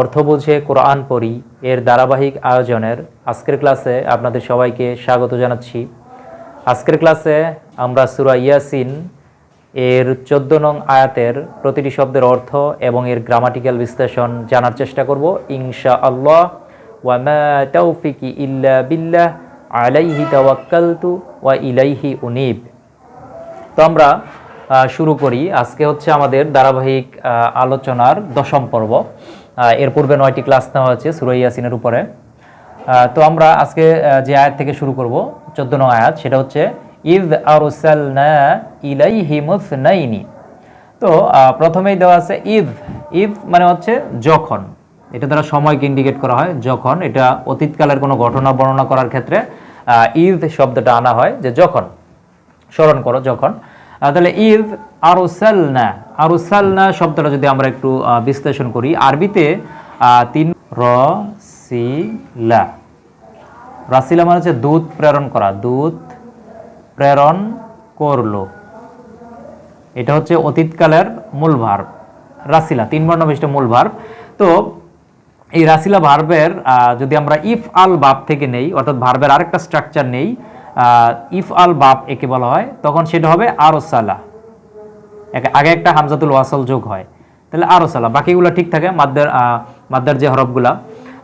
অর্থ বুঝে কোরআন পড়ি এর ধারাবাহিক আয়োজনের আজকের ক্লাসে আপনাদের সবাইকে স্বাগত জানাচ্ছি। আজকের ক্লাসে আমরা সুরা ইয়াসিন এর চোদ্দ নং আয়াতের প্রতিটি শব্দের অর্থ এবং এর গ্রামাটিক্যাল বিশ্লেষণ জানার চেষ্টা করব। ইনশা আল্লাহ ওয়ামা ইল্লা বিল্লাহ। আলাইহি তাওয়াক্কালতু ওয়া ইলাইহি উনিব। তো আমরা শুরু করি। আজকে হচ্ছে আমাদের ধারাবাহিক আলোচনার দশম পর্ব। এর পূর্বে নয়টি ক্লাস নেওয়া হয়েছে সুরাই ইয়াসিনের উপরে। তো আমরা আজকে যে আয়াত থেকে শুরু করব, চোদ্দ নং আয়াত, সেটা হচ্ছে, ইদ আরসালনা ইলাইহি মুসনাইনি। তো প্রথমেই দেওয়া আছে, ইদ। ইদ মানে হচ্ছে যখন। এটা দ্বারা সময়কে ইন্ডিকেট করা হয়, যখন। এটা অতীতকালের কোনো ঘটনা বর্ণনা করার ক্ষেত্রে ঈদ শব্দটা আনা হয়, যে যখন। স্মরণ করো, যখন। তাহলে ঈদ আরুসালনা আরুসালনা শব্দটা যদি আমরা একটু বিশ্লেষণ করি, আরবিতে তিন র, সি, লা। রাসিলা মানে হচ্ছে দুধ প্রেরণ করা দুধ প্রেরণ করল। এটা হচ্ছে অতীতকালের মূল ভার্ব, রাসিলা, তিন বর্ণ বিশিষ্ট মূল ভার্ব। তো এই রাসিলা ভার্বের যদি আমরা ইফ আল বাপ থেকে নেই, অর্থাৎ ভার্বের আরেকটা স্ট্রাকচার নেই ইফ আল বাপ একে বলা হয়, তখন সেটা হবে আরসালা। আগে একটা হামজাতুল ওয়াসল যোগ হয়। তাহলে আরসালা, বাকিগুলো ঠিক থাকে, মাদ্দার মাদ্দার যে হরফগুলা।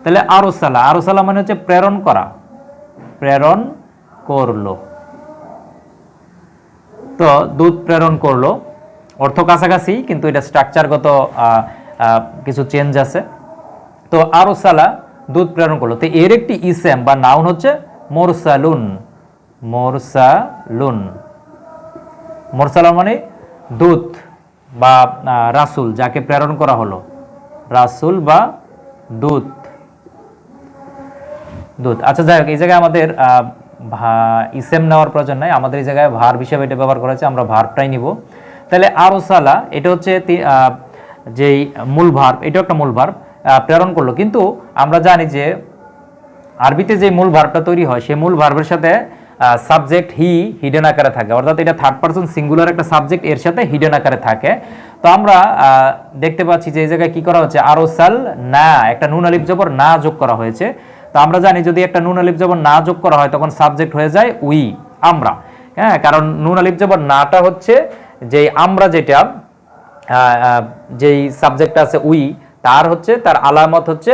তাহলে আরসালা আরসালা মানে হচ্ছে প্রেরণ করা। প্রেরণ করল। তো দুধ প্রেরণ করল। অর্থ কাছাকাছি, কিন্তু এটা স্ট্রাকচারগত কিছু চেঞ্জ আছে। তো আরসালা দুধ প্রেরণ করল। তো এর একটি ইসেম বা নাউন হচ্ছে মোরসালুন। মোরসালুন। মোরসালা মানে দূত বা রাসূল, যাকে প্রেরণ করা হলো। রাসূল বা দূত। দুধ আচ্ছা যাই হোক, এই জায়গায় আমাদের ইসেম নেওয়ার প্রয়োজন নাই। আমাদের এই জায়গায় ভার হিসেবে এটা ব্যবহার করা হয়েছে, আমরা ভারটাই নিব। তাহলে আরসালা, এটা হচ্ছে যেই মূল ভার্ব এটাও একটা মূল ভার্ব প্রেরণ করল। কিন্তু আমরা জানি যে, আরবিতে যে মূল ভার্বটা তৈরি হয়, সেই মূল ভার্বের সাথে সাবজেক্ট হি হিডেন আকারে থাকে। অর্থাৎ এটা থার্ড পার্সন সিঙ্গুলার একটা সাবজেক্ট এর সাথে হিডেন আকারে থাকে। তো আমরা দেখতে পাচ্ছি যে এই জায়গায় কি করা হচ্ছে? আরও সাল না, একটা নুন আলিফ জবর না যোগ করা হয়েছে। তো আমরা জানি যদি একটা নুন আলিফ জবর না যোগ করা হয়, তখন সাবজেক্ট হয়ে যায় উই আমরা। হ্যাঁ কারণ নুন আলিফ জবর নাটা হচ্ছে যে আমরা যেটা যেই সাবজেক্ট আছে উই তার হচ্ছে, তার আলামত হচ্ছে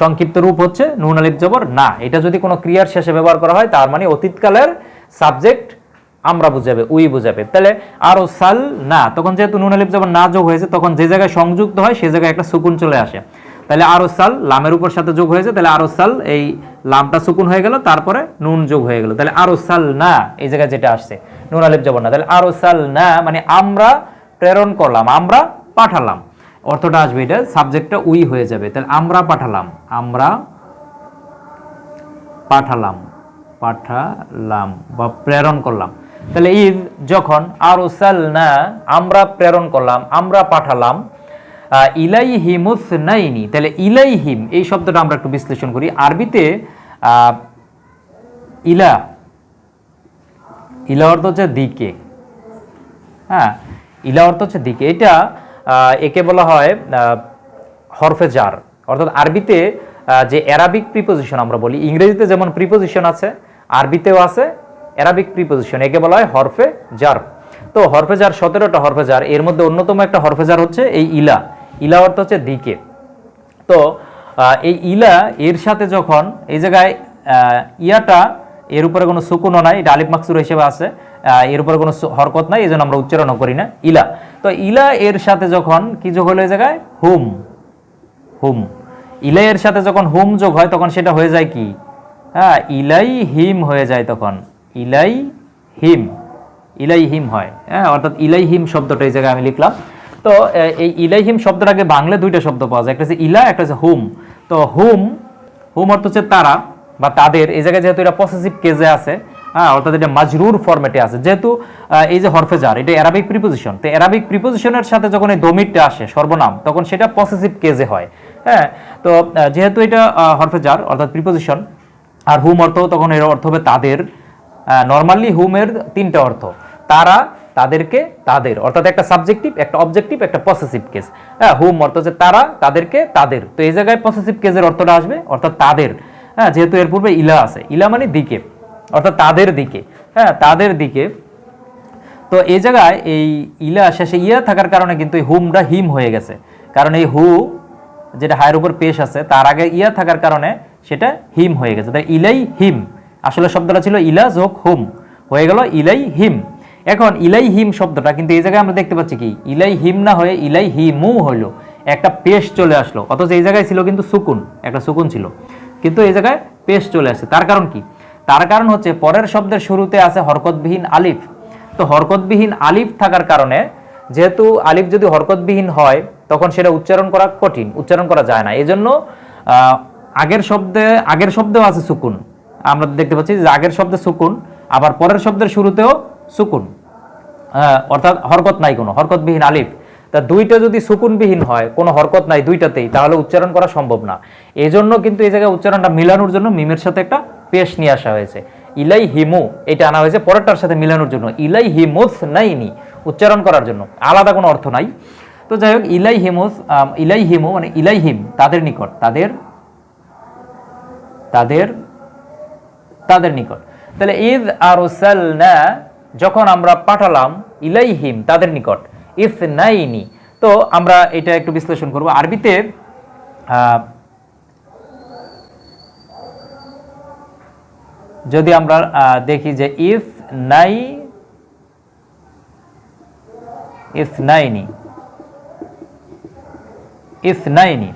সংক্ষিপ্ত রূপ হচ্ছে নুন আলিফ জবর না। এটা যদি কোনো ক্রিয়ার শেষে ব্যবহার করা হয়, তার মানে অতীতকালের সাবজেক্ট আমরা বুঝাবে, উই বুঝাবে। তাহলে আরও সাল না, তখন যেহেতু নুন আলিফ জবর না যোগ হয়েছে, তখন যে জায়গায় সংযুক্ত হয়, সে জায়গায় একটা সুকুন চলে আসে। তাহলে আরও সাল, লামের উপর সাথে যোগ হয়েছে, তাহলে আরও সাল, এই লামটা সুকুন হয়ে গেল, তারপরে নুন যোগ হয়ে গেল। তাহলে আরও সাল না, এই জায়গায় যেটা আসছে নুন আলিফ জবর না। তাহলে আরও সাল না মানে আমরা প্রেরণ করলাম, আমরা পাঠালাম। অর্থটা আসবে এটা সাবজেক্টটা উই হয়ে যাবে। তাহলে আমরা পাঠালাম আমরা পাঠালাম পাঠালাম বা প্রেরণ করলাম। তাহলে ঈদ যখন আরসাল না আমরা প্রেরণ করলাম, আমরা পাঠালাম ইলাইহিমুস নাইনি তাহলে ইলাইহিম, এই শব্দটা আমরা একটু বিশ্লেষণ করি। আরবিতে ইলা ইলা অর্থ হচ্ছে দিকে। হ্যাঁ ইলা অর্থ হচ্ছে দিকে। এটা একে বলা হয় হরফে জার অর্থাৎ আরবিতে যে অ্যারাবিক প্রিপোজিশন আমরা বলি, ইংরেজিতে যেমন প্রিপোজিশন আছে, আরবিতেও আছে অ্যারাবিক প্রিপোজিশন একে বলা হয় হরফে জার তো হরফে জার সতেরোটা হরফে জার এর মধ্যে অন্যতম একটা হরফে জার হচ্ছে এই ইলা। ইলা অর্থ হচ্ছে দিকে। তো এই ইলা, এর সাথে যখন, এই জায়গায় ইয়াটা এর উপরে কোনো সুকুনও নাই, এটা আলিফ মাকসুর হিসেবে আছে। এর উপরে কোনো হরকত নাই এই জন্য আমরা উচ্চারণও করি না। ইলা। তো ইলা এর সাথে যখন কি যোগ হলো এই জায়গায়? হুম। হুম। ইলা এর সাথে যখন হুম যোগ হয়, তখন সেটা হয়ে যায় কি? হ্যাঁ ইলাই হিম হয়ে যায় তখন। ইলাই হিম। ইলাই হিম হয়। হ্যাঁ অর্থাৎ ইলাই হিম শব্দটা এই জায়গায় আমি লিখলাম। তো এই ইলাইহিম শব্দটাকে বাংলা দুইটা শব্দ পাওয়া যায়। একটা হচ্ছে ইলা, একটা হচ্ছে হুম। তো হুম হুম অর্থ হচ্ছে তারা। বা তাদের, এই জায়গায় যেহেতু এটা পসেসিভ কেজে আছে হ্যাঁ অর্থাৎ এটা মাজরুর ফরম্যাটে আছে, যেহেতু এই যে হরফেজার এটা অ্যারাবিক প্রিপোজিশন তো অ্যারাবিক প্রিপোজিশনের সাথে যখন এই দমিরটা আসে, সর্বনাম, তখন সেটা পসেসিভ কেজে হয় হ্যাঁ তো যেহেতু এটা হরফেজার অর্থাৎ প্রিপোজিশন আর হুম অর্থ তখন এর অর্থ হবে তাদের নর্মালি হুমের তিনটা অর্থ, তারা তাদেরকে তাদের, অর্থাৎ একটা সাবজেক্টিভ একটা অবজেক্টিভ একটা পসেসিভ কেস হ্যাঁ হুম অর্থ হচ্ছে তারা তাদেরকে তাদের, তো এই জায়গায় পসেসিভ কেসের অর্থটা আসবে, অর্থাৎ তাদের হ্যাঁ যেহেতু এর পূর্বে ইলা আছে। ইলা মানে দিকে, অর্থাৎ তাদের দিকে। হ্যাঁ তাদের দিকে। তো এই জায়গায় এই ইলা শেষে ইয়া থাকার কারণে কিন্তু এই হুমটা হিম হয়ে গেছে। কারণ এই হু, যেটা হায়ের উপর পেশ আছে, তার আগে ইয়া থাকার কারণে সেটা হিম হয়ে গেছে। তাই ইলাই হিম, আসলে শব্দটা ছিল ইলা যোগ হুম। হয়ে গেল ইলাই হিম। এখন ইলাই হিম শব্দটা কিন্তু এই জায়গায় আমরা দেখতে পাচ্ছি কি? ইলাই হিম না হয়ে ইলাই হিমু হইল। একটা পেশ চলে আসলো। অথচ এই জায়গায় ছিল কিন্তু সুকুন, একটা সুকুন ছিল। কিন্তু এই জায়গায় পেশ চলে আসে। তার কারণ কি? তার কারণ হচ্ছে পরের শব্দের শুরুতে আছে হরকতবিহীন আলিফ। তো হরকতবিহীন আলিফ থাকার কারণে যেহেতু আলিফ যদি হরকতবিহীন হয়, তখন সেটা উচ্চারণ করা কঠিন, উচ্চারণ করা যায় না। এই জন্য আগের শব্দে, আগের শব্দেও আছে সুকুন। আমরা দেখতে পাচ্ছি যে আগের শব্দে সুকুন, আবার পরের শব্দের শুরুতেও সুকুন। অর্থাৎ হরকত নাই কোনো, হরকতবিহীন আলিফ। তা দুইটা যদি সুকুনবিহীন হয়, কোনো হরকত নাই দুইটাতেই, তাহলে উচ্চারণ করা সম্ভব না। এই জন্য কিন্তু এই জায়গায় উচ্চারণটা মিলানোর জন্য মিমের সাথে একটা পেশ নিয়ে আসা হয়েছে। ইলাই হিমু এটা আনা হয়েছে পরেরটার সাথে মিলানোর জন্য। ইলাই হিমুস নাইনি, উচ্চারণ করার জন্য। আলাদা কোনো অর্থ নাই। তো যাই হোক ইলাই হিমুস ইলাই হিমু মানে ইলাই হিম তাদের নিকট, তাদের তাদের তাদের নিকট। তাহলে ঈদ আর যখন আমরা পাঠালাম ইলাইহিম, তাদের নিকট ইফ নাইনি তো আমরা এটা একটু বিশ্লেষণ করব। আরবিতে যদি আমরা দেখি যে ইফ নাই ইফ নাইনি ইফ নাইনি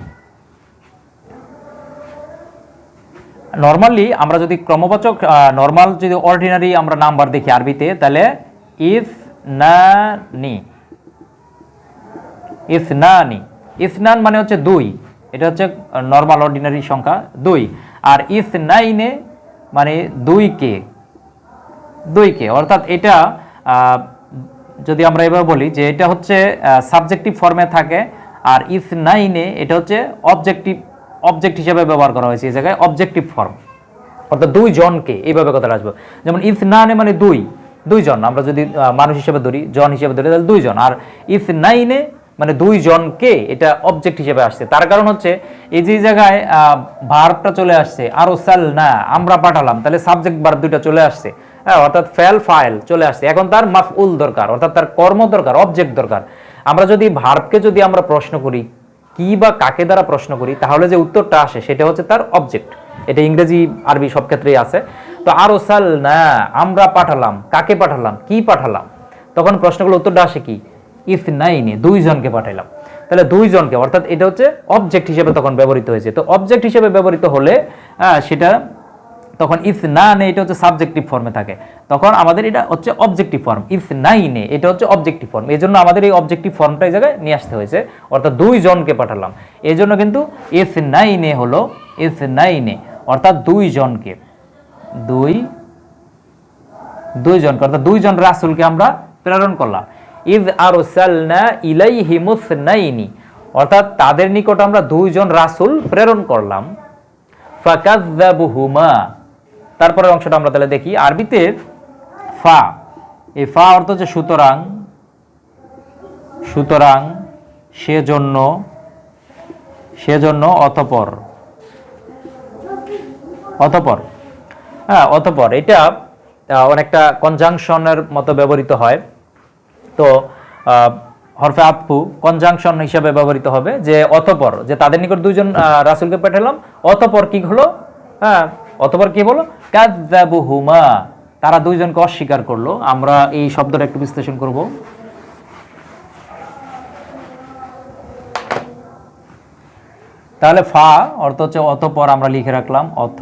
নর্মালি আমরা যদি ক্রমবাচক নর্মাল যদি অর্ডিনারি আমরা নাম্বার দেখি আরবিতে, তাহলে ইফ না নি ইসনানি। ইসনান মানে হচ্ছে দুই। এটা হচ্ছে নর্মাল অর্ডিনারি সংখ্যা দুই। আর ইসনাইনে মানে দুইকে। দুইকে। অর্থাৎ এটা যদি আমরা এবার বলি যে এটা হচ্ছে সাবজেক্টিভ ফর্মে থাকে, আর ইফ নাইনে এটা হচ্ছে অবজেক্টিভ অবজেক্ট হিসেবে ব্যবহার করা হয়েছে এই জায়গায় অবজেক্টিভ ফর্ম অর্থাৎ দুই জনকে এইভাবে কথাটা আসবে। যেমন ইফ নানে মানে দুই। দুইজন। আমরা যদি মানুষ হিসেবে ধরি, জন হিসেবে ধরি, তাহলে দুইজন। আর ইফ নাইনে মানে দুই জনকে এটা অবজেক্ট হিসেবে আসছে। তার কারণ হচ্ছে, এই যে জায়গায় ভার্বটা চলে আসছে, আরও সাল না, আমরা পাঠালাম, তাহলে সাবজেক্ট ভার্ব দুইটা চলে আসছে। হ্যাঁ অর্থাৎ ফেল ফাইল চলে আসছে। এখন তার মাফউল দরকার, অর্থাৎ তার কর্ম দরকার অবজেক্ট দরকার। আমরা যদি ভার্বকে যদি আমরা প্রশ্ন করি, কি বা কাকে দ্বারা প্রশ্ন করি, তাহলে যে উত্তরটা আসে, সেটা হচ্ছে তার অবজেক্ট এটা ইংরেজি, আরবি সব ক্ষেত্রেই আছে। তো আরও সাল না, আমরা পাঠালাম, কাকে পাঠালাম, কি পাঠালাম? তখন প্রশ্নগুলো উত্তরটা আসে কি? ইফ নাইনে দুইজনকে পাঠাইলাম। তাহলে দুইজনকে, অর্থাৎ এটা হচ্ছে অবজেক্ট হিসেবে তখন ব্যবহৃত হয়েছে। তো অবজেক্ট হিসেবে ব্যবহৃত হলে সেটা তখন ইফ না নে এটা হচ্ছে সাবজেক্টিভ ফর্মে থাকে। তখন আমাদের এটা হচ্ছে অবজেক্টিভ ফর্ম ইফ নাই নে, এটা হচ্ছে অবজেক্টিভ ফর্ম এই জন্য আমাদের এই অবজেক্টিভ ফর্মটা এই জায়গায় নিয়ে আসতে হয়েছে। অর্থাৎ দুইজনকে পাঠালাম। এই জন্য কিন্তু ইফ নাই নে হলো ইফ নাই নে, অর্থাৎ দুইজনকে, দুই, দুইজনকে, অর্থাৎ দুইজন রাসুলকে আমরা প্রেরণ করলাম। ইজ আরসালনা অর্থাৎ তাদের নিকট আমরা দুইজন রাসুল প্রেরণ করলাম। ফাকাযযাবুহুমা। তারপরের অংশটা আমরা তাহলে দেখি। আরবিতে ফা। এই ফা অর্থ হচ্ছে সুতরাং। সুতরাং সেজন্য সেজন্য অতপর। অতপর। হ্যাঁ অতপর। এটা অনেকটা কনজাংশনের মতো ব্যবহৃত হয়। তো হরফে আতফু কনজাংশন হিসাবে ব্যবহৃত হবে যে অতপর যে তাদের নিকট দুইজন আহ, রাসূলকে পাঠালাম অতপর কি হলো? হ্যাঁ অতপর কি বলো কাযযাবুহুমা তারা দুইজনকে অস্বীকার করল। আমরা এই শব্দটা একটু বিশ্লেষণ করব। তাহলে ফা অর্থ হচ্ছে অতপর আমরা লিখে রাখলাম। অথ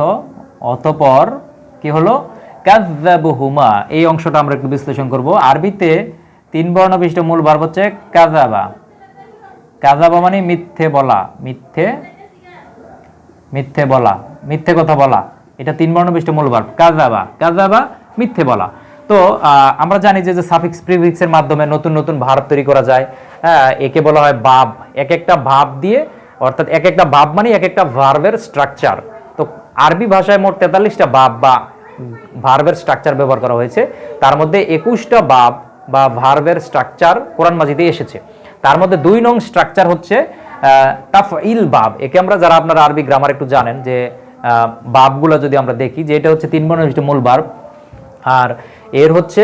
অতপর কি হলো? কাযাবুহুমা এই অংশটা আমরা একটু বিশ্লেষণ করব। আরবিতে তিন বর্ণ বিশিষ্ট মূল ভার্ব হচ্ছে কাজাবা কাজাবা মানে মিথ্যে বলা, মিথ্যে মিথ্যে বলা, মিথ্যে কথা বলা। এটা তিন বর্ণ বিশিষ্ট মূল ভার্ব কাজাবা কাজাবা মিথ্যে বলা। তো আমরা জানি যে সাফিক্স প্রিফিক্সের মাধ্যমে নতুন নতুন ভার্ব তৈরি করা যায়। হ্যাঁ একে বলা হয় ভাব। এক একটা ভাব দিয়ে, অর্থাৎ এক একটা ভাব মানে এক একটা ভার্বের স্ট্রাকচার তো, আরবি ভাষায় মোট তেতাল্লিশটা ভাব বা ভার্বের স্ট্রাকচার ব্যবহার করা হয়েছে। তার মধ্যে একুশটা ভাব বা ভার্বের স্ট্রাকচার কোরআন মাজিদে এসেছে। তার মধ্যে দুই নং স্ট্রাকচার হচ্ছে তাফইল বাব। একে আমরা যারা আপনারা আরবি গ্রামার একটু জানেন যে বাবগুলো যদি আমরা দেখি, যে এটা হচ্ছে তিন বর্ণ বিশিষ্ট মূল বার্ব আর এর হচ্ছে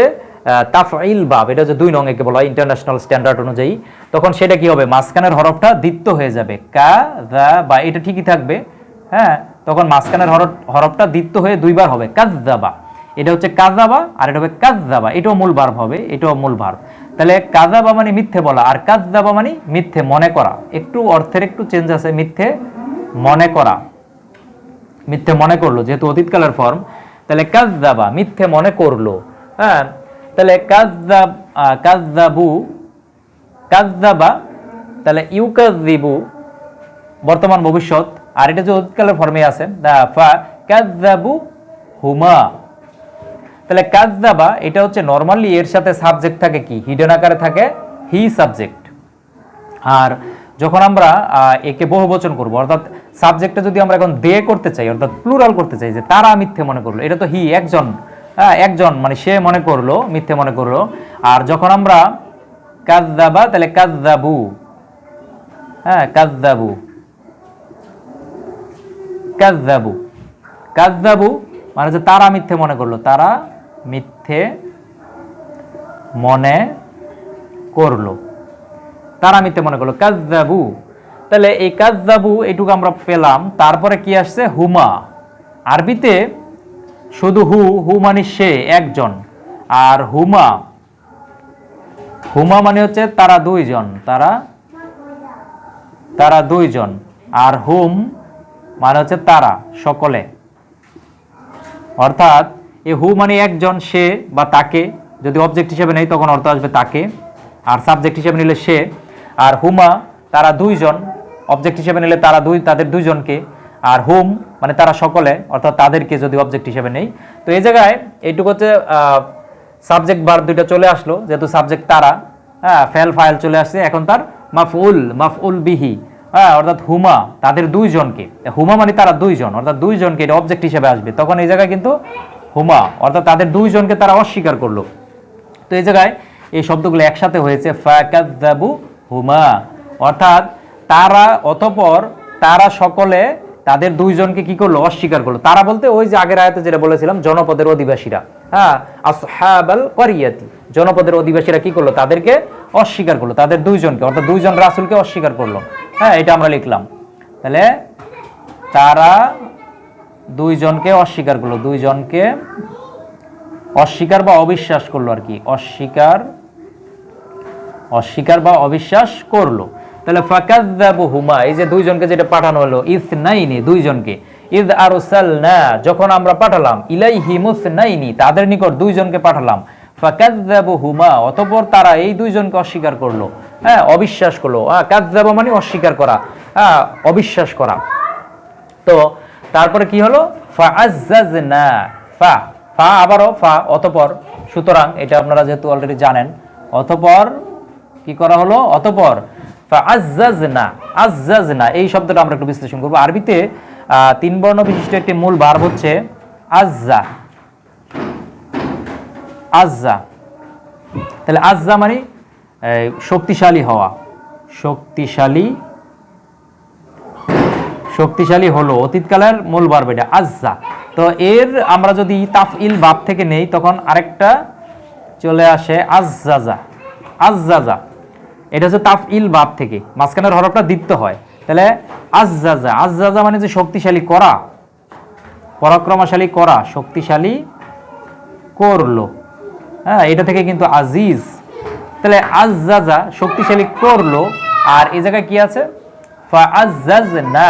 তাফইল বাব। এটা হচ্ছে দুই নং, একে বলা হয় ইন্টারন্যাশনাল স্ট্যান্ডার্ড অনুযায়ী। তখন সেটা কি হবে? মাঝখানের হরফটা দ্বিত্ব হয়ে যাবে। কা দা বা, এটা ঠিকই থাকবে। হ্যাঁ তখন মাঝখানের হরফ, হরফটা দ্বিত্ব হয়ে দুইবার হবে। কাজদাবা এটা হচ্ছে কাজাবা আর এটা হবে কাজদাবা এটাও মূল ভার্ব হবে, এটাও মূল ভার্ব তাহলে কাজাবা মানে মিথ্যে বলা আর কাজদাবা মানে মিথ্যে মনে করা। একটু অর্থের একটু চেঞ্জ আছে, মিথ্যে মনে করা। মিথ্যে মনে করল, যেহেতু অতীতকালের ফর্ম তাহলে কাজদাবা মিথ্যে মনে করল। হ্যাঁ তাহলে কাজদাবু কাজদাবা তাহলে ইউকাজিবু বর্তমান ভবিষ্যৎ, আর এটা যে অতীতকালের ফর্মে আছে ফা কাজদাবু হুমা। তাহলে কাজদাবা এটা হচ্ছে নর্মালি এর সাথে সাবজেক্ট থাকে কি? হিডেন আকারে থাকে হি সাবজেক্ট আর যখন আমরা একে বহুবচন করব অর্থাৎ সাবজেক্টটা যদি আমরা এখন দে করতে চাই অর্থাৎ প্লুরাল করতে চাই যে তারা মিথ্যে মনে করল এটা তো হি একজন হ্যাঁ, একজন মানে সে মনে করল মিথ্যে মনে করল আর যখন আমরা কাজদাবা তাহলে কাজদাবু হ্যাঁ কাজদাবু কাজদাবু কাজদাবু মানে যে তারা মিথ্যে মনে করল তারা মিথ্যে মনে করল। তারা মিথ্যে মনে করল। কাজদাবু তাহলে এই কাজদাবু এইটুকু আমরা পেলাম। তারপরে কি আসছে? হুমা। আরবিতে শুধু হু হু মানে সে, একজন। আর হুমা হুমা মানে হচ্ছে তারা দুইজন। তারা তারা দুইজন। আর হুম মানে হচ্ছে তারা, সকলে। অর্থাৎ এ হু মানে একজন, সে বা তাকে, যদি অবজেক্ট হিসেবে নেই, তখন অর্থ আসবে তাকে। আর সাবজেক্ট হিসেবে নিলে সে। আর হুমা তারা দুইজন। অবজেক্ট হিসেবে নিলে তারা দুই, তাদের দুইজনকে। আর হুম মানে তারা সকলে, অর্থাৎ তাদেরকে যদি অবজেক্ট হিসেবে নেই। তো এই জায়গায় এইটুকু হচ্ছে সাবজেক্ট বার দুইটা চলে আসলো, যেহেতু সাবজেক্ট তারা হ্যাঁ ফেল ফাইল চলে আসছে। এখন তার মাফউল মাফউল বিহি হ্যাঁ অর্থাৎ হুমা তাদের দুইজনকে। হুমা মানে তারা দুইজন, অর্থাৎ দুইজনকে এটা অবজেক্ট হিসেবে আসবে। তখন এই জায়গায় কিন্তু হুমা, অর্থাৎ তাদের দুইজনকে তারা অস্বীকার করল। তো এই জায়গায় এই শব্দগুলো একসাথে হয়েছে ফাকাদ্দাবু হুমা। অর্থাৎ তারা অতপর তারা সকলে তাদের দুইজনকে কি করল? অস্বীকার করল। তারা বলতে ওই যে আগের আয়াতে যেটা বলেছিলাম, জনপদের অধিবাসীরা। হ্যাঁ আসহাবাল করিয়াতি। জনপদের অধিবাসীরা কি করল? তাদেরকে অস্বীকার করল, তাদের দুইজনকে। অর্থাৎ দুইজন রাসূলকে অস্বীকার করল। হ্যাঁ এটা আমরা লিখলাম। তাহলে তারা দুইজনকে অস্বীকার করল, দুইজনকে অস্বীকার বা অবিশ্বাস করল আর কি, অস্বীকার অস্বীকার বা অবিশ্বাস করল। তাহলে ফাকাদ্দাবু হুমা এই যে দুইজনকে যেটা পাঠানো হলো, ইসনাইনি দুইজনকে, ইদ আরসালনা, যখন আমরা পাঠালাম ইলাইহি মুসনাইনি তাদের নিকট দুইজনকে পাঠালাম ফাকাদ্দাবু হুমা অতঃপর তারা এই দুইজনকে অস্বীকার করল। হ্যাঁ অবিশ্বাস করল। হ্যাঁ কাদ্দাবা মানে অস্বীকার করা হ্যাঁ অবিশ্বাস করা। তো তারপরে কি হলো? ফাআজ্জাজনা। ফা ফা আবারও ফা, অতপর। সুতরাং এটা আপনারা যেহেতু অলরেডি জানেন, অতপর কি করা হলো? অতপর। ফাআজ্জাজনা, আজ্জাজনা, এই শব্দটা আমরা একটু বিশ্লেষণ করব। আরবিতে তিন বর্ণ বিশিষ্ট একটি মূল ভার্ব হচ্ছে আজ্জা। আজ্জা। তাহলে আজ্জা মানে শক্তিশালী হওয়া। শক্তিশালী শক্তিশালী হলো, অতীতকালের মূল ভার্ব এটা, আজ্জা। তো এর আমরা যদি তাফইল বাব থেকে নেই, তখন আরেকটা চলে আসে আজ্জাজা আজ্জাজা। এটা হচ্ছে তাফইল বাব থেকে, মাঝখানের হরফটা দ্বিত্ব হয়। তাহলে আজ্জাজা আজ্জাজা মানে যে শক্তিশালী করা, পরাক্রমশালী করা, শক্তিশালী করল। হ্যাঁ এটা থেকে কিন্তু আজিজ। তাহলে আজ্জাজা শক্তিশালী করল, আর এই জায়গায় কি আছে? ফা না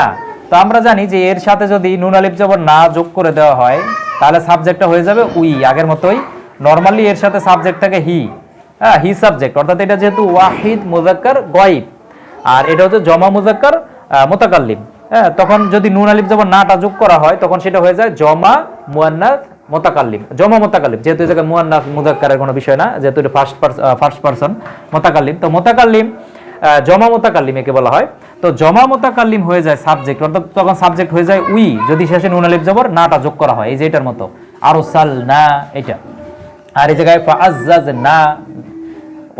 তো আমরা জানি যে এর সাথে যদি নুন আলিফ জবর না যোগ করে দেওয়া হয়, তাহলে সাবজেক্টটা হয়ে যাবে উই, আগের মতোই। নর্মালি এর সাথে সাবজেক্ট থাকে হি হ্যাঁ হি সাবজেক্ট অর্থাৎ এটা যেহেতু ওয়াহিদ মুজাক্কার গয়েব। আর এটা হচ্ছে জমা মুজাক্কার মোতাকাল্লিম। হ্যাঁ তখন যদি নুন আলিফ জবর নাটা যোগ করা হয়, তখন সেটা হয়ে যায় জমা মুয়ান্নাথ মোতাকাল্লিম, জমা মোতাকাল্লিম। যেহেতু এই জায়গায় মুদাক্কারের কোনো বিষয় না, যেহেতু এটা ফার্স্ট ফার্স্ট পারসন মোতাকাল্লিম। তো মোতাকাল্লিম জমা মোতাকাল্লিম একে বলা হয়। তো জমা মোতাকাল্লিম হয়ে যায় সাবজেক্ট অর্থাৎ তখন সাবজেক্ট হয়ে যায় উই, যদি শেষে নুন আলিফ জবর, নাটা যোগ করা হয়, এই যে এটার মতো। আরও সাল না এটা। আর এই জায়গায় ফাআজ্জাজ না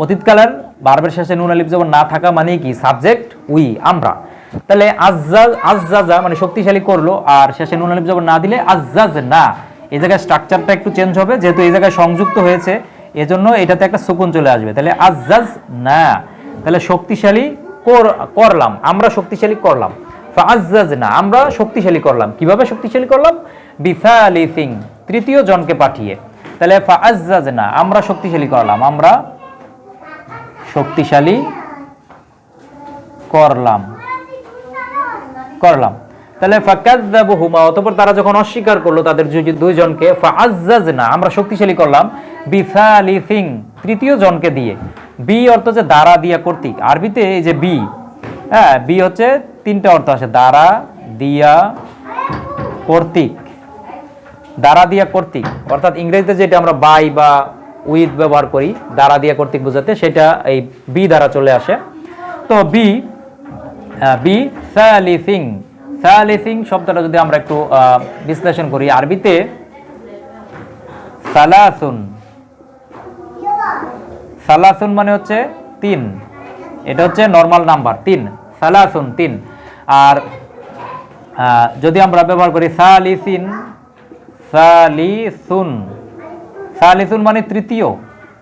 অতীতকালের বারবার শেষে নুন আলিফ জবর না থাকা মানে কি? সাবজেক্ট উই, আমরা। তাহলে আজ্জাজ, আজ্জাজা মানে শক্তিশালী করল, আর শেষে নুন আলিফ জবর না দিলে আজ্জাজ না এই জায়গায় স্ট্রাকচারটা একটু চেঞ্জ হবে, যেহেতু এই জায়গায় সংযুক্ত হয়েছে, এজন্য এটাতে একটা সুকুন চলে আসবে। তাহলে আজ্জাজ না তাহলে শক্তিশালী করলাম, আমরা শক্তিশালী করলাম। না আমরা শক্তিশালী করলাম। কীভাবে শক্তিশালী করলাম? বিসালিসিং, তৃতীয় জনকে পাঠিয়ে। তাহলে না আমরা শক্তিশালী করলাম, আমরা শক্তিশালী করলাম। করলাম। তাহলে ফাকাজ্জাবুহুমা, অতঃপর তারা যখন অস্বীকার করল তাদের দুই- দুইজনকে ফাআজ্জাজনা, আমরা শক্তিশালী করলাম। বিসালিসিং, তৃতীয় জনকে দিয়ে। বি অর্থ যে দ্বারা দিয়া কর্তৃক। আরবিতে এই যে বি হ্যাঁ বি হচ্ছে তিনটা অর্থ আছে, দ্বারা দিয়া কর্তৃক। দ্বারা দিয়া কর্তৃক, অর্থাৎ ইংরেজিতে যেটা আমরা বাই বা উইথ ব্যবহার করি, দ্বারা দিয়া কর্তৃক বোঝাতে, সেটা এই বি দ্বারা চলে আসে। তো বি বি সালিসিং সালিসিং শব্দটা যদি আমরা একটু বিশ্লেষণ করি, আরবিতে সালাসুন সালাসুন মানে হচ্ছে তিন। এটা হচ্ছে নর্মাল নাম্বার তিন। সালাসুন, তিন। আর যদি আমরা ব্যবহার করি সালিসিন, সালিসুন। সালিসুন মানে তৃতীয়।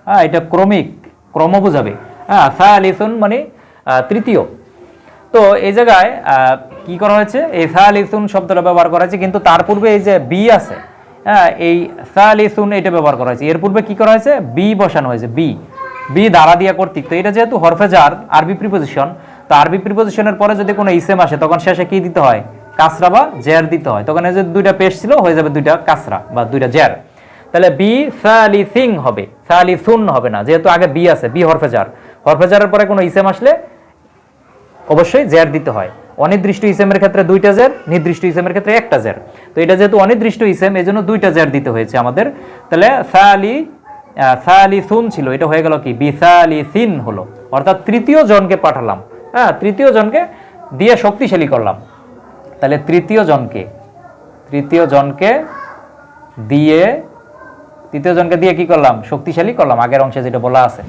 হ্যাঁ এটা ক্রমিক, ক্রম বোঝাবে। হ্যাঁ সালিসুন মানে তৃতীয়। তো এই জায়গায় কি করা হয়েছে? এই সালিসুন শব্দটা ব্যবহার করা হয়েছে, কিন্তু তার পূর্বে এই যে বি আছে হ্যাঁ এই সালিসুন এটা ব্যবহার করা হয়েছে। এর পূর্বে কি করা হয়েছে? বি বসানো হয়েছে, বি। বি দ্বারা দিয়া কর্তৃক। তো এটা যেহেতু হরফেজার আরবি প্রিপোজিশন তো আরবি প্রিপোজিশনের পরে যদি কোনো ইসেম আসে, তখন শেষে কি দিতে হয়? কাসরা বা জের দিতে হয়। তখন এই যে দুইটা পেশ ছিল, হয়ে যাবে দুইটা কাসরা বা দুইটা জের। তাহলে বি সালিসিং হবে, সালিসুন হবে না, যেহেতু আগে বি আছে, বি হরফেজার হরফেজারের পরে কোনো ইসেম আসলে অবশ্যই জের দিতে হয়। অনির্দিষ্ট ইসেমের ক্ষেত্রে দুইটা জের, নির্দিষ্ট ইসেমের ক্ষেত্রে একটা জের। তো এটা যেহেতু অনির্দিষ্ট ইসেম এই জন্য দুইটা জের দিতে হয়েছে আমাদের। তাহলে সালি সালিসুন ছিল, এটা হয়ে গেল কি? বিসালিসিন হলো। অর্থাৎ তৃতীয় জনকে পাঠালাম। হ্যাঁ তৃতীয় জনকে দিয়ে শক্তিশালী করলাম। তাহলে তৃতীয় জনকে তৃতীয় জনকে দিয়ে, তৃতীয় জনকে দিয়ে কি করলাম? শক্তিশালী করলাম, আগের অংশে যেটা বলা আছে।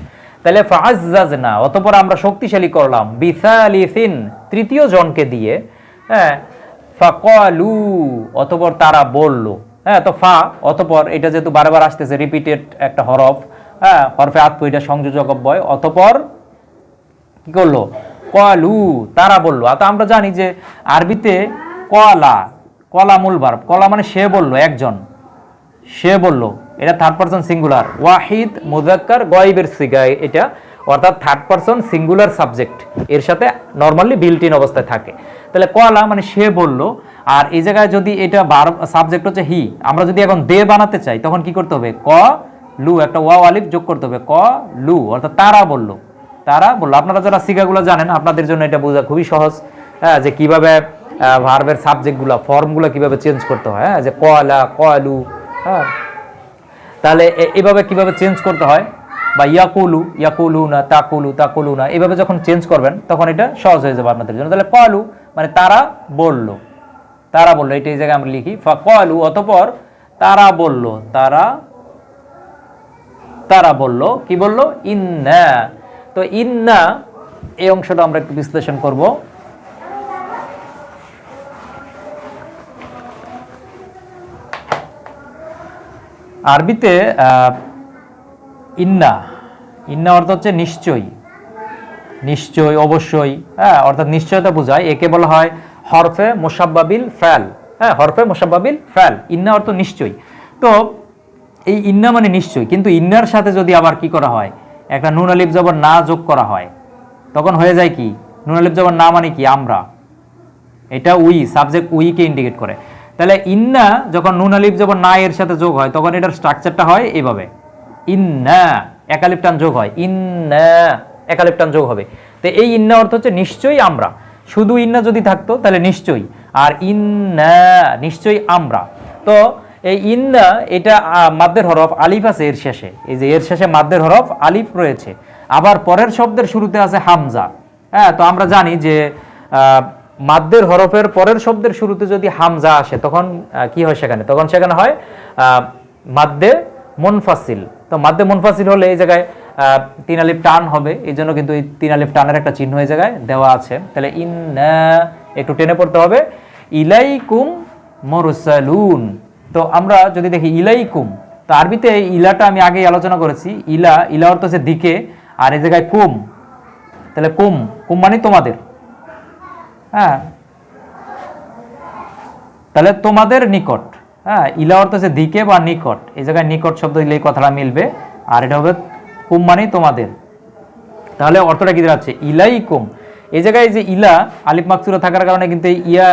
তাহলে ফাআজ্জাজ না অতপর আমরা শক্তিশালী করলাম, বিসালিসিন, তৃতীয় জনকে দিয়ে হ্যাঁ ফাকালু, অতপর তারা বলল হ্যাঁ তো ফা, অতপর এটা যেহেতু বারবার আসতেছে রিপিটেড একটা হরফ হ্যাঁ হরফে আত্ম এটা সংযোজক অব্যয়, অতপর কি করল? কলু তারা বলল। আর তো আমরা জানি যে আরবিতে কলা কলা মূল ভার্ব কলা মানে সে বলল, একজন। সে বলল, এটা থার্ড পারসন সিঙ্গুলার ওয়াহিদ মুজাক্কার গয়েবের সিগায়, এটা অর্থাৎ থার্ড পারসন সিঙ্গুলার সাবজেক্ট এর সাথে নর্মালি বিল্ট ইন অবস্থায় থাকে। তাহলে কলা মানে সে বলল আর এই জায়গায় যদি এটা বার সাবজেক্ট হচ্ছে হি আমরা যদি এখন দে বানাতে চাই, তখন কি করতে হবে? ক, লু, একটা ওয়া আলিফ যোগ করতে হবে। ক, লু, অর্থাৎ তারা বলল। তারা বলল। আপনারা যারা সিগাগুলো জানেন, আপনাদের জন্য এটা বোঝা খুবই সহজ হ্যাঁ যে কীভাবে ভার্বের সাবজেক্টগুলো ফর্মগুলো কীভাবে চেঞ্জ করতে হয় হ্যাঁ যে কয়লা কয়লু হ্যাঁ। তাহলে এভাবে কীভাবে চেঞ্জ করতে হয়? বা ইয়াকুলু ইয়াকুলু না তাকুলু তাকুলু না এভাবে যখন চেঞ্জ করবেন, তখন এটা সহজ হয়ে যাবে আপনাদের জন্য। তাহলে কলু মানে তারা বলল। তারা বলল এই জায়গায় আমরা লিখি, ফাকলু, অতপর তারা বলল, তারা তারা বলল, কি বলল? ইন্না। তো ইন্না, এই অংশটা আমরা একটু বিশ্লেষণ করব। আরবিতে ইন্না ইন্না অর্থ হচ্ছে নিশ্চয়ই। নিশ্চয় অবশ্যই হ্যাঁ অর্থাৎ নিশ্চয়তা বোঝায়, একে বলা হয় হরফে মোসাব্বাবিল ফ্যাল। হ্যাঁ হরফে মোসাব্বাবিল ফ্যাল। ইন্না অর্থ নিশ্চয়ই। তো এই ইন্না মানে নিশ্চয়ই, কিন্তু ইন্নার সাথে যদি আবার কি করা হয়? একটা নুন আলিফ জবর না যোগ করা হয়, তখন হয়ে যায় কি? নুন আলিফ জবর না মানে কি? আমরা। এটা উই, সাবজেক্ট উইকে ইন্ডিকেট করে। তাহলে ইন্না যখন নুন আলিফ যখন না এর সাথে যোগ হয়, তখন এটার স্ট্রাকচারটা হয় এভাবে। ইন্না একালিপ টান যোগ হয়। ইন্না একালিপ টান যোগ হবে। তো এই ইন্না অর্থ হচ্ছে নিশ্চয়ই আমরা। শুধু ইন্না যদি থাকতো, তাহলে নিশ্চয়ই। আর ইন্না, নিশ্চয়ই আমরা। তো এই ইন্না, এটা মাদ্দের হরফ আলিফ আছে এর শেষে। এই যে এর শেষে মাদ্দের হরফ আলিফ রয়েছে। আবার পরের শব্দের শুরুতে আছে হামজা। হ্যাঁ তো আমরা জানি যে মাদ্দের হরফের পরের শব্দের শুরুতে যদি হামজা আসে, তখন কি হয় সেখানে? তখন সেখানে হয় মাদ্দে মুনফাসিল। তো মাদ্দে মুনফাসিল হলে এই জায়গায় তিন আলিফ টান হবে, এই জন্য কিন্তু এই তিন আলিফ টানের একটা চিহ্ন এই জায়গায় দেওয়া আছে। তাহলে ইন একটু টেনে পড়তে হবে। ইলাইকুম মরসালুন। তো আমরা যদি দেখি ইলাইকুম, তো আরবিতে ইলাটা আমি আগেই আলোচনা করেছি। ইলা ইলা অর্থ হচ্ছে দিকে, আর এই জায়গায় কুম। তাহলে কুম কুম মানে তোমাদের। হ্যাঁ। তাহলে তোমাদের নিকট। হ্যাঁ ইলা অর্থ হচ্ছে দিকে বা নিকট। এই জায়গায় নিকট শব্দ দিলে এই কথাটা মিলবে। আর এটা হবে কুম মানে তোমাদের। তাহলে অর্থটা কি দাঁড়াচ্ছে? ইলাইকুম। এই জায়গায় যে ইলা, আলিফ মাকসুরা থাকার কারণে কিন্তু ইয়া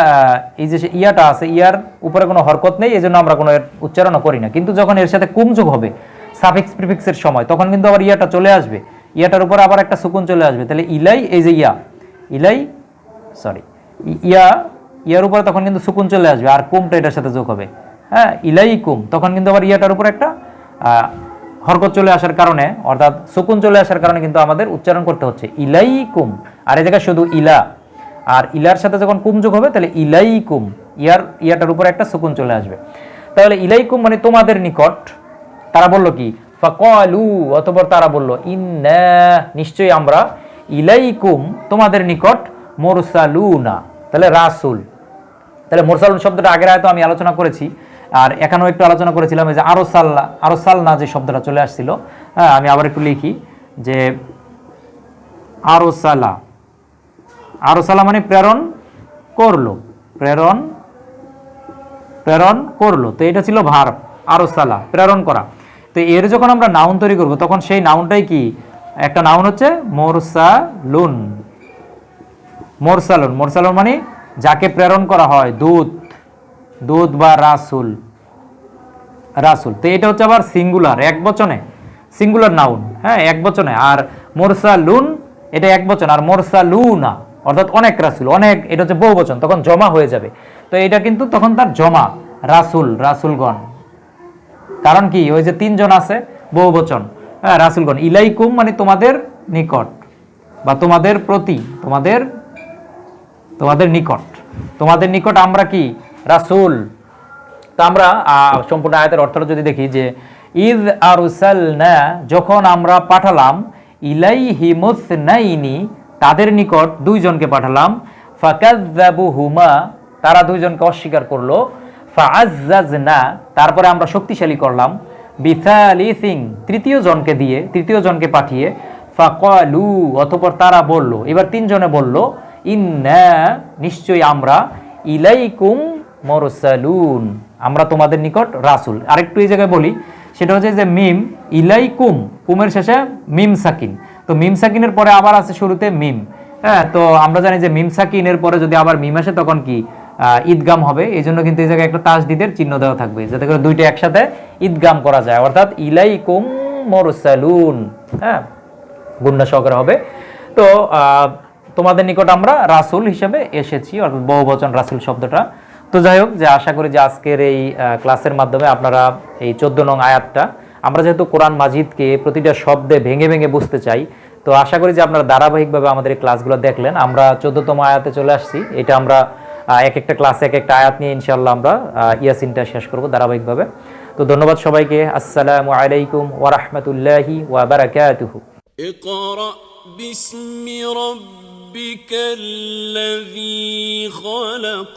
এই যে ইয়াটা আছে, ইয়ার উপরে কোনো হরকত নেই এই জন্য আমরা কোনো উচ্চারণও করি না। কিন্তু যখন এর সাথে কুম যোগ হবে সাফিক্স প্রিফিক্সের সময়, তখন কিন্তু আবার ইয়াটা চলে আসবে। ইয়াটার উপর আবার একটা সুকুন চলে আসবে। তাহলে ইলাই, এই যে ইয়া, ইলাই সরি ইয়া, ইয়ার উপরে তখন কিন্তু সুকুন চলে আসবে, আর কুমটা এটার সাথে যোগ হবে। হ্যাঁ ইলাই কুম তখন কিন্তু আবার ইয়াটার উপর একটা হরকত চলে আসার কারণে, অর্থাৎ সুকুন চলে আসার কারণে কিন্তু আমাদের উচ্চারণ করতে হচ্ছে ইলাই কুম আর এই জায়গায় শুধু ইলা। আর ইলার সাথে যখন কুম যোগ হবে, তাহলে ইলাই কুম ইয়ার, ইয়াটার উপরে একটা সুকুন চলে আসবে। তাহলে ইলাই কুম মানে তোমাদের নিকট। তারা বলল কি? ফাকালু, অতঃপর তারা বলল, ইন্না, নিশ্চয়ই আমরা ইলাইকুম, তোমাদের নিকট মোরসালুনা। তাহলে রাসুল। তাহলে মোরসালুন শব্দটা আগের আয়তো আমি আলোচনা করেছি। আর এখানেও একটু আলোচনা করেছিলাম যে আরও সাল্লা আরও সালনা যে শব্দটা চলে আসছিল হ্যাঁ আমি আবার একটু লিখি যে আরও সালা আরও সালা মানে প্রেরণ করল, প্রেরণ প্রেরণ করল। তো এটা ছিল ভার আরও সালা প্রেরণ করা। তো এর যখন আমরা নাউন তৈরি করব, তখন সেই নাউনটাই কি? একটা নাউন হচ্ছে মোরসালুন। মোরসালুন মোরসালুন মানে যাকে প্রেরণ করা হয় দুধ দুধ বা রাসুল। রাসুল। তো এটা হচ্ছে আবার সিঙ্গুলার এক বচনে। সিঙ্গুলার নাউন হ্যাঁ এক বচনে। আর মোরসালুন, এটা এক বচন। আর মোরসালুনা, অর্থাৎ অনেক রাসুল, অনেক, এটা হচ্ছে বহু বচন, তখন জমা হয়ে যাবে। তো এটা কিন্তু তখন তার জমা, রাসুল, রাসুলগণ। কারণ কি? ওই যে তিনজন আছে, বহু বচন। হ্যাঁ রাসুলগণ। ইলাইকুম মানে তোমাদের নিকট, বা তোমাদের প্রতি, তোমাদের তোমাদের নিকট। তোমাদের নিকট আমরা কি? রাসুল। তা আমরা সম্পূর্ণ আয়াতের অর্থটা যদি দেখি যে, ইদ আরসালনা যখন আমরা পাঠালাম ইলাইহি মুসনাইনি তাদের নিকট দুইজনকে পাঠালাম, ফাকাযযাবুহুমা তারা দুইজনকে অস্বীকার করল, ফাআজ্জাজনা তারপরে আমরা শক্তিশালী করলাম বিসালিসিং তৃতীয় জনকে দিয়ে, তৃতীয় জনকে পাঠিয়ে, ফাকালু অতঃপর তারা বলল, এবার তিনজনে বলল, ইন্না নিশ্চয়ই আমরা, ইলাইকুম মরসালুন। আমরা তোমাদের নিকট রাসুল। আরেকটু এই জায়গায় বলি, সেটা হচ্ছে যে মিম ইলাইকুম কুমের শেষে মিম সাকিন। তো মিম সাকিনের পরে আবার আছে শুরুতে মিম। হ্যাঁ তো আমরা জানি যে মিম সাকিনের পরে যদি আবার মিম আসে, তখন কি ঈদগাম হবে। এই জন্য কিন্তু এই জায়গায় একটা তাসদিদের চিহ্ন দেওয়া থাকবে, যাতে করে দুইটা একসাথে ঈদগাম করা যায়। অর্থাৎ ইলাইকুম মরসালুন। হ্যাঁ গুন্ডা সহকারে হবে। তো তোমাদের নিকট আমরা রাসুল হিসেবে এসেছি, অর্থাৎ বহু বচন রাসুল শব্দটা। তো যাই হোক যে আশা করি যে আজকের এই আহ, ক্লাসের মাধ্যমে আপনারা এই চোদ্দ নং আয়াতটা আমরা যেহেতু কোরআন মাজিদকে প্রতিটা শব্দে ভেঙে ভেঙে বুঝতে চাই তো আশা করি যে আপনারা ধারাবাহিকভাবে আমাদের এই ক্লাসগুলো দেখলেন আমরা চোদ্দতম আয়াতে চলে আসছি এটা আমরা আহ, এক একটা ক্লাসে এক একটা আয়াত নিয়ে ইনশাল্লাহ আমরা আহ, ইয়াসিনটা শেষ করব ধারাবাহিকভাবে তো ধন্যবাদ সবাইকে আসসালামু আলাইকুম ওরহমতুল্লাহি ওয়াবারাকাতুহু اقرأ باسم ربك الذي خلق